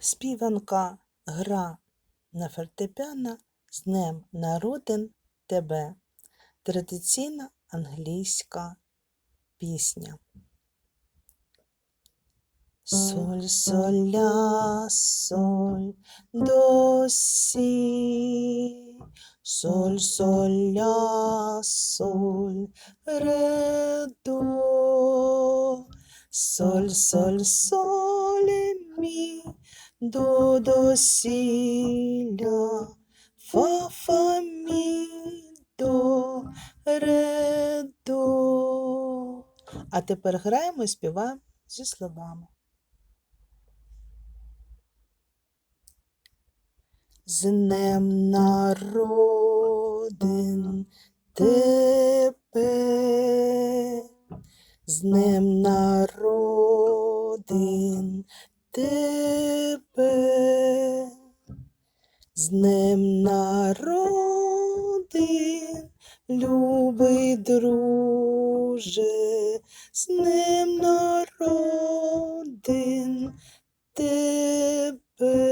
співанка гра на фортепіано з Днем народин тебе. Традиційна англійська пісня. Соль, соль, ля, соль, до, сі. Соль, соль, ля, соль, ре, до. Соль, соль, соль, мі, до, до. Фа, фа, мі, до, ре, до. А тепер граємо і співаємо зі словами. З днем народин тебе, з днем народин тебе з ним народин, любий друже, з ним народин тебе.